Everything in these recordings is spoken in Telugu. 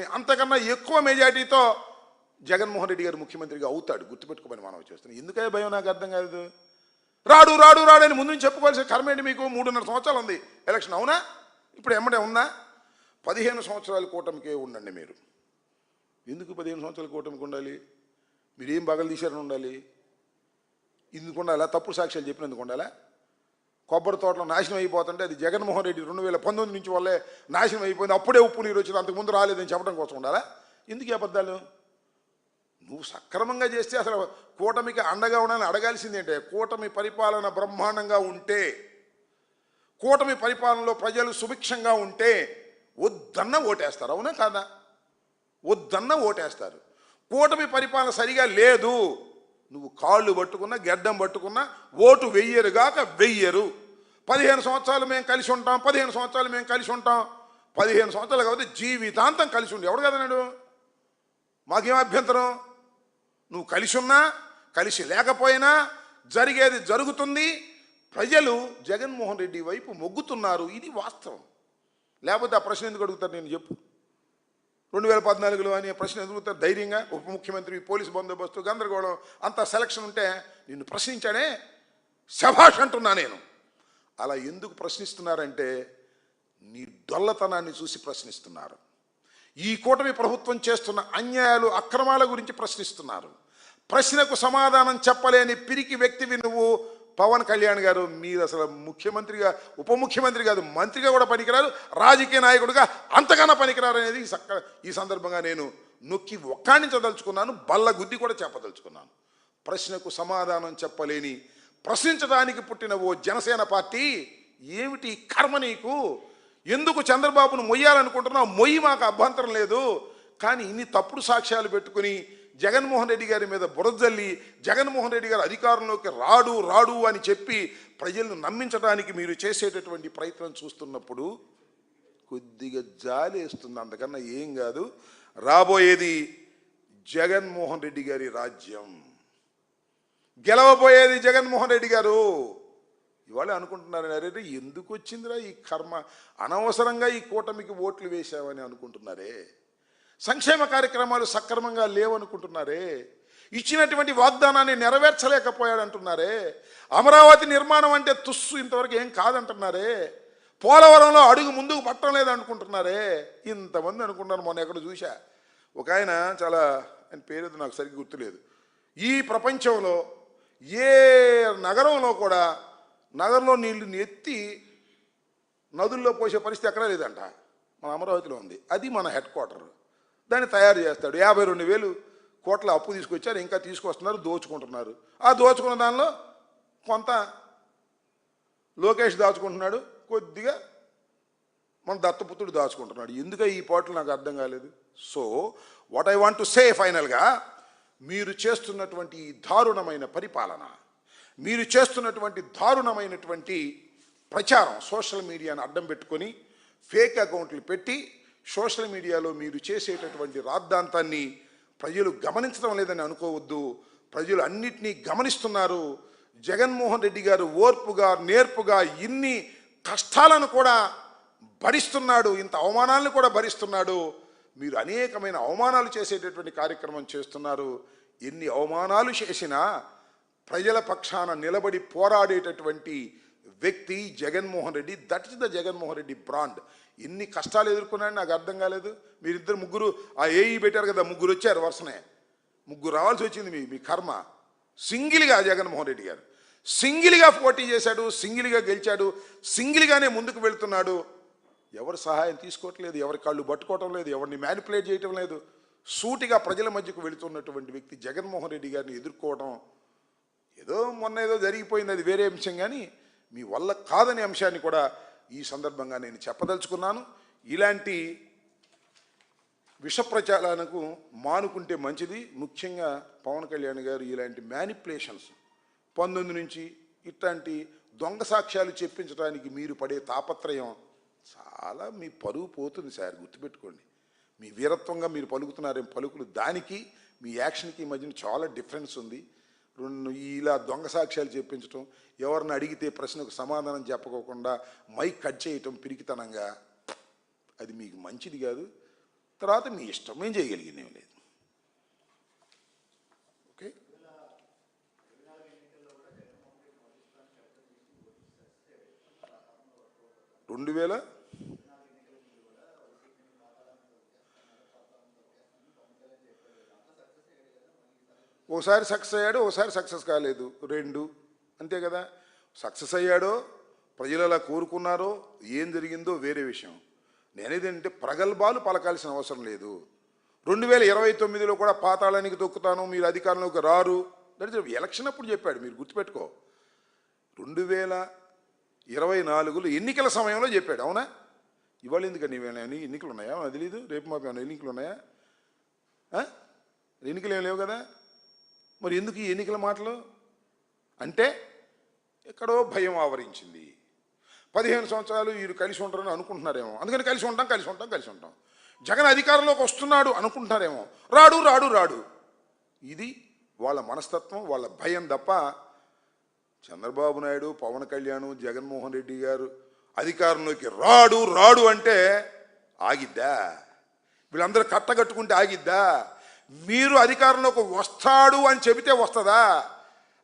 అంతకన్నా ఎక్కువ మెజార్టీతో జగన్మోహన్ రెడ్డి గారు ముఖ్యమంత్రిగా అవుతాడు. గుర్తుపెట్టుకోమని మనం చేస్తున్నాం. ఎందుకే భయం? నాకు అర్థం కాదు రాడు రాడు రాడు అని ముందు నుంచి చెప్పుకోవాల్సిన కర్మ ఏంటి మీకు? మూడున్నర సంవత్సరాలు ఉంది. ఎలక్షన్ అవునా? ఇప్పుడు ఎమ్మడే ఉందా? పదిహేను సంవత్సరాల కూటమికే ఉండండి మీరు. ఎందుకు పదిహేను సంవత్సరాల కూటమికి ఉండాలి? మీరేం ఏం బగలు తీశారని ఉండాలి? ఎందుకు ఉండాలా? తప్పుడు సాక్ష్యాలు చెప్పినందుకు ఉండాలా? కొబ్బరి తోటలో నాశనం అయిపోతుంటే అది జగన్మోహన్ రెడ్డి రెండు వేల పంతొమ్మిది నుంచి వల్లే నాశనం అయిపోయింది. అప్పుడే ఉప్పు నీరు వచ్చింది. అంతకుముందు రాలేదని చెప్పడం కోసం ఉండాలా? ఎందుకు అబద్ధాలు? నువ్వు సక్రమంగా చేస్తే అసలు కూటమికి అండగా ఉండాలని అడగాల్సిందేంటే కూటమి పరిపాలన బ్రహ్మాండంగా ఉంటే కూటమి పరిపాలనలో ప్రజలు సుభిక్షంగా ఉంటే వద్దన్న ఓటేస్తారు. అవునా కాదా? వద్దన్న ఓటేస్తారు. కూటమి పరిపాలన సరిగా లేదు. నువ్వు కాళ్ళు పట్టుకున్నా గెడ్డం పట్టుకున్నా ఓటు వెయ్యరుగాక వెయ్యరు. పదిహేను సంవత్సరాలు మేము కలిసి ఉంటాం పదిహేను సంవత్సరాలు మేము కలిసి ఉంటాం. పదిహేను సంవత్సరాలు కాబట్టి జీవితాంతం కలిసి ఉండి. ఎవడు కదన్నాడు మాకేం అభ్యంతరం? నువ్వు కలిసి ఉన్నా కలిసి లేకపోయినా జరిగేది జరుగుతుంది. ప్రజలు జగన్మోహన్ రెడ్డి వైపు మొగ్గుతున్నారు. ఇది వాస్తవం. లేకపోతే ఆ ప్రశ్న ఎందుకు అడుగుతారు నేను చెప్పు. రెండు వేల పద్నాలుగులో అనే ప్రశ్న ఎదుగుతారు ధైర్యంగా ఉప ముఖ్యమంత్రి పోలీసు బందోబస్తు గందరగోళం అంత సెలక్షన్ ఉంటే నిన్ను ప్రశ్నించాడే శభాష్ అంటున్నా నేను. అలా ఎందుకు ప్రశ్నిస్తున్నారంటే నీ డొల్లతనాన్ని చూసి ప్రశ్నిస్తున్నారు. ఈ కూటమి ప్రభుత్వం చేస్తున్న అన్యాయాలు అక్రమాల గురించి ప్రశ్నిస్తున్నారు. ప్రశ్నకు సమాధానం చెప్పలేని పిరికి వ్యక్తివి నువ్వు. పవన్ కళ్యాణ్ గారు మీరు అసలు ముఖ్యమంత్రిగా ఉప ముఖ్యమంత్రి కాదు మంత్రిగా కూడా పనికిరారు రాజకీయ నాయకుడిగా అంతగానో పనికిరారు అనేది ఈ సక్క ఈ సందర్భంగా నేను నొక్కి ఒక్కాణించదలుచుకున్నాను బల్ల గుద్ది కూడా చెప్పదలుచుకున్నాను. ప్రశ్నకు సమాధానం చెప్పలేని ప్రశ్నించడానికి పుట్టిన ఓ జనసేన పార్టీ ఏమిటి కర్మ నీకు? ఎందుకు చంద్రబాబును మొయ్యాలనుకుంటున్నావు? మొయ్యి మాకు అభ్యంతరం లేదు. కానీ ఇన్ని తప్పుడు సాక్ష్యాలు పెట్టుకుని జగన్మోహన్ రెడ్డి గారి మీద బురదల్లి జగన్మోహన్ రెడ్డి గారు అధికారంలోకి రాడు రాడు అని చెప్పి ప్రజలను నమ్మించడానికి మీరు చేసేటటువంటి ప్రయత్నం చూస్తున్నప్పుడు కొద్దిగా జాలి వేస్తుంది. అంతకన్నా ఏం కాదు. రాబోయేది జగన్మోహన్ రెడ్డి గారి రాజ్యం. గెలవబోయేది జగన్మోహన్ రెడ్డి గారు. ఇవాళ అనుకుంటున్నారు అరే ఎందుకు వచ్చిందిరా ఈ కర్మ? అనవసరంగా ఈ కూటమికి ఓట్లు వేశామని అనుకుంటున్నారే. సంక్షేమ కార్యక్రమాలు సక్రమంగా లేవనుకుంటున్నారే. ఇచ్చినటువంటి వాగ్దానాన్ని నెరవేర్చలేకపోయాడంటున్నారే. అమరావతి నిర్మాణం అంటే తుస్సు ఇంతవరకు ఏం కాదంటున్నారే. పోలవరంలో అడుగు ముందుకు పట్టడం లేదనుకుంటున్నారే. ఇంతమంది అనుకుంటున్నారు మొన్న ఎక్కడ చూశా. ఒక ఆయన చాలా ఆయన పేరు నాకు సరిగ్గా గుర్తులేదు. ఈ ప్రపంచంలో ఏ నగరంలో కూడా నగరంలో నీళ్ళు ఎత్తి నదుల్లో పోసే పరిస్థితి ఎక్కడా లేదంట. మన అమరావతిలో ఉంది. అది మన హెడ్ క్వార్టర్. దాన్ని తయారు చేస్తాడు. యాభై రెండు వేలు కోట్ల అప్పు తీసుకొచ్చారు. ఇంకా తీసుకొస్తున్నారు దోచుకుంటున్నారు. ఆ దోచుకున్న దానిలో కొంత లోకేష్ దాచుకుంటున్నాడు. కొద్దిగా మన దత్తపుత్రుడు దాచుకుంటున్నాడు. ఎందుక ఈ పాటలు నాకు అర్థం కాలేదు. So what I want to say ఫైనల్గా మీరు చేస్తున్నటువంటి ఈ దారుణమైన పరిపాలన మీరు చేస్తున్నటువంటి దారుణమైనటువంటి ప్రచారం సోషల్ మీడియాను అడ్డం పెట్టుకొని ఫేక్ అకౌంట్లు పెట్టి సోషల్ మీడియాలో మీరు చేసేటటువంటి రాద్ధాంతాన్ని ప్రజలు గమనించడం లేదని అనుకోవద్దు. ప్రజలు అన్నిటినీ గమనిస్తున్నారు. జగన్మోహన్ రెడ్డి గారు ఓర్పుగా నేర్పుగా ఇన్ని కష్టాలను కూడా భరిస్తున్నాడు ఇంత అవమానాలను కూడా భరిస్తున్నాడు. మీరు అనేకమైన అవమానాలు చేసేటటువంటి కార్యక్రమం చేస్తున్నారు. ఎన్ని అవమానాలు చేసినా ప్రజల పక్షాన నిలబడి పోరాడేటటువంటి వ్యక్తి Jaganmohan Reddy that is the Jaganmohan Reddy brand. ఎన్ని కష్టాలు ఎదుర్కొన్నాయని నాకు అర్థం కాలేదు. మీరిద్దరు ముగ్గురు ఆ ఏఈ పెట్టారు కదా ముగ్గురు వచ్చారు వరుసనే. ముగ్గురు రావాల్సి వచ్చింది మీ మీ కర్మ. సింగిల్గా జగన్మోహన్ రెడ్డి గారు. సింగిల్గా పోటీ చేశాడు సింగిల్గా గెలిచాడు సింగిల్గానే ముందుకు వెళ్తున్నాడు. ఎవరు సహాయం తీసుకోవట్లేదు ఎవరి కాళ్ళు పట్టుకోవటం లేదు ఎవరిని మ్యానిపులేట్ చేయటం లేదు. సూటిగా ప్రజల మధ్యకు వెళుతున్నటువంటి వ్యక్తి జగన్మోహన్ రెడ్డి గారిని ఎదుర్కోవడం ఏదో మొన్న ఏదో జరిగిపోయింది అది వేరే అంశం కానీ మీ వల్ల కాదనే అంశాన్ని కూడా ఈ సందర్భంగా నేను చెప్పదలుచుకున్నాను. ఇలాంటి విషప్రచారాలకు మానుకుంటే మంచిది. ముఖ్యంగా పవన్ కళ్యాణ్ గారు ఇలాంటి మ్యానిపులేషన్స్ పంతొమ్మిది నుంచి ఇట్లాంటి దొంగ సాక్ష్యాలు చెప్పించడానికి మీరు పడే తాపత్రయం చాలా మీ పరువు పోతుంది సార్ గుర్తుపెట్టుకోండి. మీ వీరత్వంగా మీరు పలుకుతున్నారేం పలుకులు దానికి మీ యాక్షన్కి మధ్యన చాలా డిఫరెన్స్ ఉంది. రెండు ఇలా దొంగ సాక్ష్యాలు చెప్పించడం ఎవరిని అడిగితే ప్రశ్నకు సమాధానం చెప్పకోకుండా మైక్ కట్ చేయటం పిరికితనంగా అది మీకు మంచిది కాదు. తర్వాత మీ ఇష్టం ఏం చేయగలిగింది ఏం లేదు. రెండు వేల ఒకసారి సక్సెస్ అయ్యాడు ఓసారి సక్సెస్ కాలేదు. రెండు. అంతే కదా? సక్సెస్ అయ్యాడో ప్రజలు అలా కోరుకున్నారో ఏం జరిగిందో వేరే విషయం. నేనేదంటే ప్రగల్భాలు పలకాల్సిన అవసరం లేదు. రెండు వేల ఇరవై తొమ్మిదిలో కూడా పాతాళానికి తొక్కుతాను మీరు అధికారంలోకి రారు. దట్ ఇస్ ఎలక్షన్ అప్పుడు చెప్పాడు మీరు గుర్తుపెట్టుకో. రెండు వేల ఇరవై నాలుగులో ఎన్నికల సమయంలో చెప్పాడు. అవునా? ఇవాళ ఎందుకని ఇవాళ ఎన్నికలు ఉన్నాయా అది తెలియదు రేపు మాకు ఏమైనా ఎన్నికలు ఉన్నాయా ఎన్నికలు ఏం లేవు కదా? మరి ఎందుకు ఈ ఎన్నికల మాటలు? అంటే ఎక్కడో భయం ఆవరించింది. పదిహేను సంవత్సరాలు వీరు కలిసి ఉంటారని అనుకుంటున్నారేమో. అందుకని కలిసి ఉంటాం కలిసి ఉంటాం కలిసి ఉంటాం. జగన్ అధికారంలోకి వస్తున్నాడు అనుకుంటున్నారేమో. రాడు రాడు రాడు. ఇది వాళ్ళ మనస్తత్వం వాళ్ళ భయం తప్ప చంద్రబాబు నాయుడు పవన్ కళ్యాణ్ జగన్మోహన్ రెడ్డి గారు అధికారంలోకి రాడు రాడు అంటే ఆగిద్దా? వీళ్ళందరూ కట్టగట్టుకుంటే ఆగిద్దా? మీరు అధికారంలోకి వస్తాడు అని చెబితే వస్తుందా?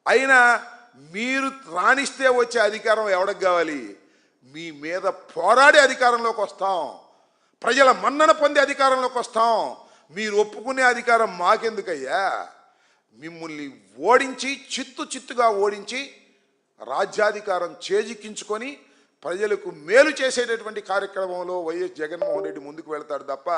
అయినా మీరు రాణిస్తే వచ్చే అధికారం ఎవరికి కావాలి? మీ మీద పోరాడే అధికారంలోకి వస్తాం. ప్రజల మన్నన పొందే అధికారంలోకి వస్తాం. మీరు ఒప్పుకునే అధికారం మాకెందుకయ్యా? మిమ్మల్ని ఓడించి చిత్తు చిత్తుగా ఓడించి రాజ్యాధికారం చేజిక్కించుకొని ప్రజలకు మేలు చేసేటటువంటి కార్యక్రమంలో వైఎస్ జగన్మోహన్ రెడ్డి ముందుకు వెళ్తాడు తప్ప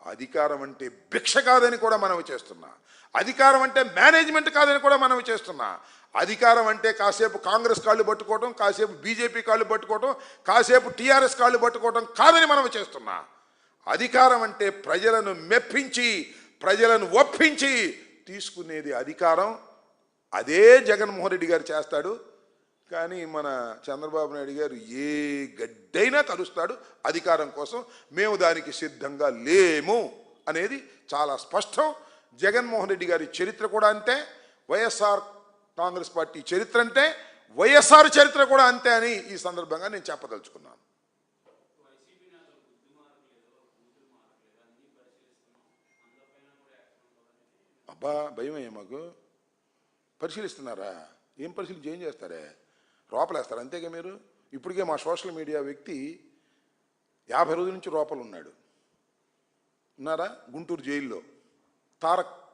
అధికారం అంటే భిక్ష కాదని కూడా మనం చేస్తున్నా. అధికారం అంటే మేనేజ్మెంట్ కాదని కూడా మనం చేస్తున్నా. అధికారం అంటే కాసేపు కాంగ్రెస్ కాళ్ళు పట్టుకోవటం కాసేపు బీజేపీ కాళ్ళు పట్టుకోవటం కాసేపు టీఆర్ఎస్ కాళ్ళు పట్టుకోవటం కాదని మనం చేస్తున్నా. అధికారం అంటే ప్రజలను మెప్పించి ప్రజలను ఒప్పించి తీసుకునేది అధికారం అదే జగన్మోహన్ రెడ్డి గారు చేస్తాడు. కానీ మన చంద్రబాబు నాయుడు గారు ఏ గడ్డైనా కలుస్తాడు అధికారం కోసం. మేము దానికి సిద్ధంగా లేము అనేది చాలా స్పష్టం. జగన్మోహన్ రెడ్డి గారి చరిత్ర కూడా అంతే. వైఎస్ఆర్ కాంగ్రెస్ పార్టీ చరిత్ర అంటే వైఎస్ఆర్ చరిత్ర కూడా అంతే అని ఈ సందర్భంగా నేను చెప్పదలుచుకున్నాను. అబ్బా భయమయ్యా మాకు? పరిశీలిస్తున్నారా? ఏం పరిశీలించి ఏం చేస్తారే? రోపలేస్తారు? అంతేగా మీరు? ఇప్పటికే మా సోషల్ మీడియా వ్యక్తి యాభై రోజుల నుంచి రోపలు ఉన్నాడు ఉన్నారా? గుంటూరు జైల్లో. తారక్